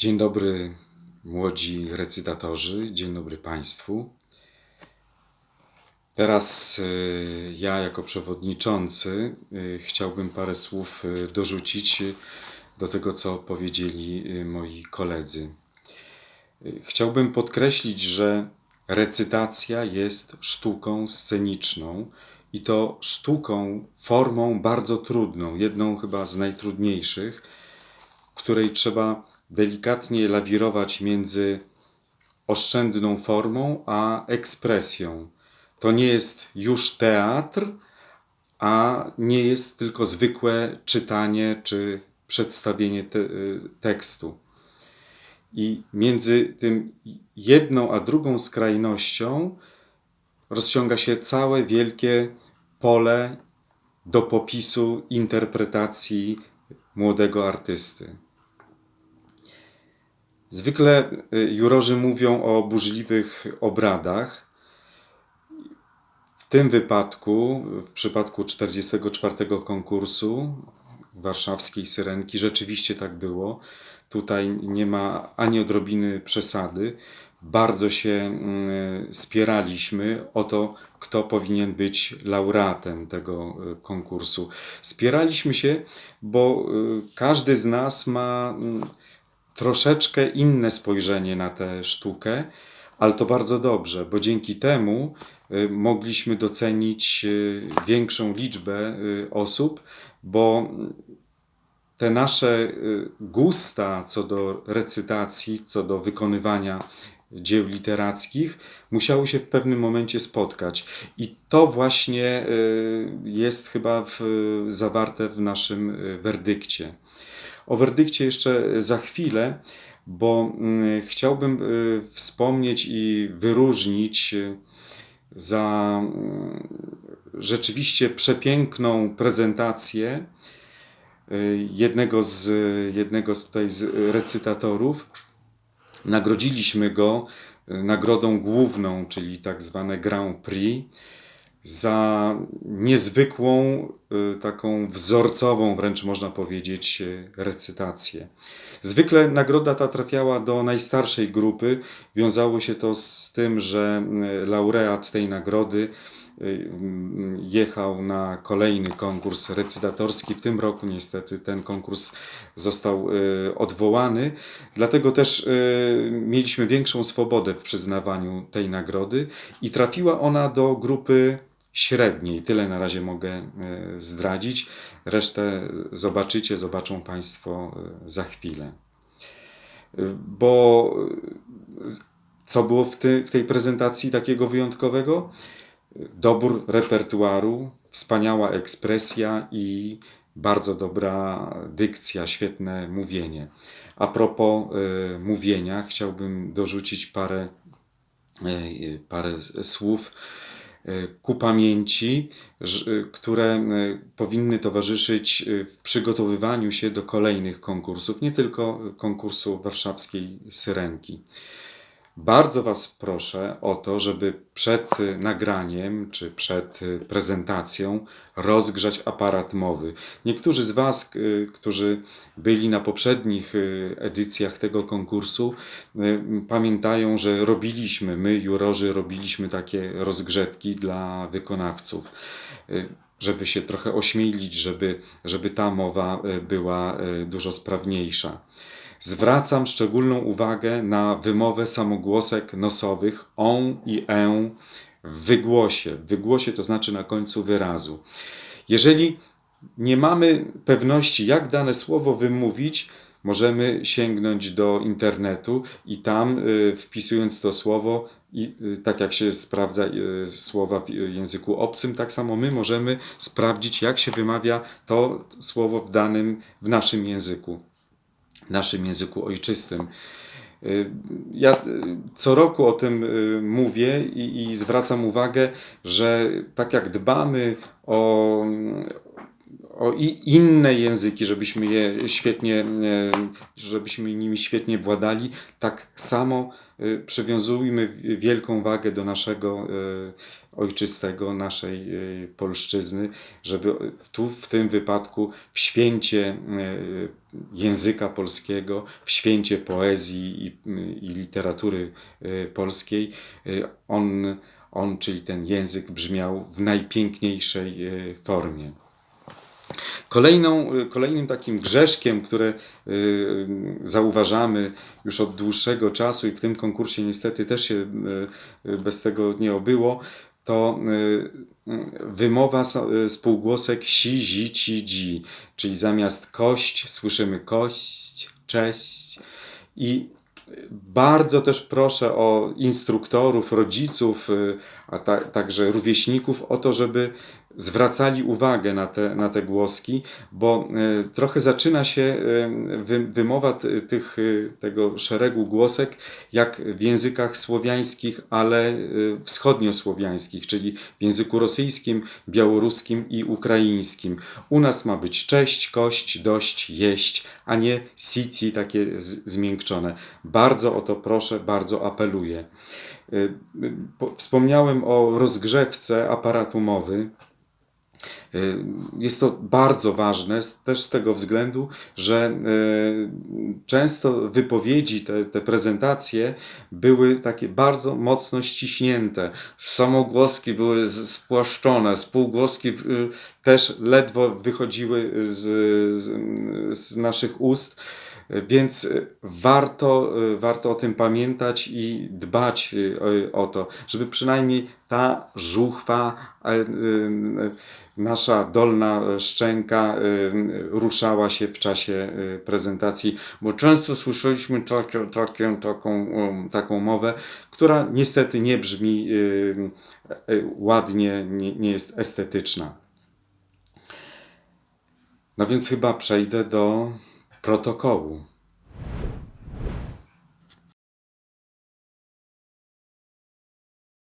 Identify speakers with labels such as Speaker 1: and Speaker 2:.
Speaker 1: Dzień dobry, młodzi recytatorzy, dzień dobry Państwu. Teraz y, ja, jako przewodniczący, y, chciałbym parę słów y, dorzucić do tego, co powiedzieli moi koledzy. Chciałbym podkreślić, że recytacja jest sztuką sceniczną i to sztuką, formą bardzo trudną, jedną chyba z najtrudniejszych, której trzeba delikatnie lawirować między oszczędną formą a ekspresją. To nie jest już teatr, a nie jest tylko zwykłe czytanie czy przedstawienie te, y, tekstu. I między tym jedną a drugą skrajnością rozciąga się całe wielkie pole do popisu interpretacji młodego artysty. Zwykle y, jurorzy mówią o burzliwych obradach. W tym wypadku, w przypadku 44 konkursu warszawskiej Syrenki, rzeczywiście tak było. Tutaj nie ma ani odrobiny przesady. Bardzo się mm, spieraliśmy o to, kto powinien być laureatem tego y, konkursu. Spieraliśmy się, bo y, każdy z nas ma mm, troszeczkę inne spojrzenie na tę sztukę, ale to bardzo dobrze, bo dzięki temu y, mogliśmy docenić y, większą liczbę y, osób, bo te nasze gusta co do recytacji, co do wykonywania dzieł literackich, musiały się w pewnym momencie spotkać. I to właśnie jest chyba w, zawarte w naszym werdykcie. O werdykcie jeszcze za chwilę, bo mm, chciałbym y, wspomnieć i wyróżnić y, za mm, rzeczywiście przepiękną prezentację y, jednego z, jednego tutaj z recytatorów. Nagrodziliśmy go nagrodą główną, czyli tak zwane Grand Prix, za niezwykłą, taką wzorcową, wręcz można powiedzieć, y, recytację. Zwykle nagroda ta trafiała do najstarszej grupy. Wiązało się to z tym, że y, laureat tej nagrody y, jechał na kolejny konkurs recytatorski. W tym roku niestety ten konkurs został y, odwołany, dlatego też y, mieliśmy większą swobodę w przyznawaniu tej nagrody i trafiła ona do grupy średniej. Tyle na razie mogę y, zdradzić. Resztę zobaczycie, zobaczą Państwo y, za chwilę. Y, Bo co było w, ty, w tej prezentacji takiego wyjątkowego? dobór repertuaru, wspaniała ekspresja i bardzo dobra dykcja, świetne mówienie. A propos y, mówienia, chciałbym dorzucić parę, y, parę słów ku pamięci, y, które y, powinny towarzyszyć y, w przygotowywaniu się do kolejnych konkursów, nie tylko konkursu warszawskiej Syrenki. Bardzo Was proszę o to, żeby przed y, nagraniem czy przed y, prezentacją rozgrzać aparat mowy. Niektórzy z Was, y, którzy byli na poprzednich edycjach tego konkursu, pamiętają, że robiliśmy, my, jurorzy, robiliśmy takie rozgrzewki dla wykonawców żeby się trochę ośmielić, żeby, żeby ta mowa była dużo sprawniejsza. Zwracam szczególną uwagę na wymowę samogłosek nosowych on i e w wygłosie. W wygłosie to znaczy na końcu wyrazu. Jeżeli nie mamy pewności, jak dane słowo wymówić, możemy sięgnąć do internetu i tam y, wpisując to słowo, i, y, tak jak się sprawdza y, słowa w języku obcym, tak samo my możemy sprawdzić, jak się wymawia to słowo w danym, w naszym języku naszym języku ojczystym. Y, Ja y, co roku o tym y, mówię i, i zwracam uwagę, że tak jak dbamy o, o inne języki, żebyśmy je świetnie, e, żebyśmy nimi świetnie władali, tak samo e, przywiązujmy wielką wagę do naszego e, ojczystego, naszej polszczyzny, żeby tu w tym wypadku w święcie języka polskiego, w święcie poezji i, i literatury polskiej, on, on, czyli ten język brzmiał w najpiękniejszej formie. Kolejną, kolejnym takim grzeszkiem, które y, zauważamy już od dłuższego czasu i w tym konkursie niestety też się y, bez tego nie obyło, to y, wymowa spółgłosek si, zi, ci, dzi, czyli zamiast kość słyszymy kość, cześć i bardzo też proszę o instruktorów, rodziców, a ta, także rówieśników o to, żeby zwracali uwagę na te, na te głoski, bo e, trochę zaczyna się e, wymowa tych, tego szeregu głosek jak w językach słowiańskich, ale wschodniosłowiańskich, czyli w języku rosyjskim, białoruskim i ukraińskim. U nas ma być cześć, kość, dość, jeść, a nie sici takie zmiękczone. Bardzo o to proszę, bardzo apeluję. Wspomniałem o rozgrzewce aparatu mowy. Y, jest to bardzo ważne też z tego względu, że y, często wypowiedzi, te, te prezentacje były takie bardzo mocno ściśnięte. Samogłoski były spłaszczone, spółgłoski y, też ledwo wychodziły z, z, z naszych ust. Więc warto, warto o tym pamiętać i dbać o to, żeby przynajmniej ta żuchwa, nasza dolna szczęka ruszała się w czasie prezentacji, bo często słyszeliśmy takie, takie, taką, taką mowę, która niestety nie brzmi ładnie, nie, nie jest estetyczna. No więc chyba przejdę do protokołu.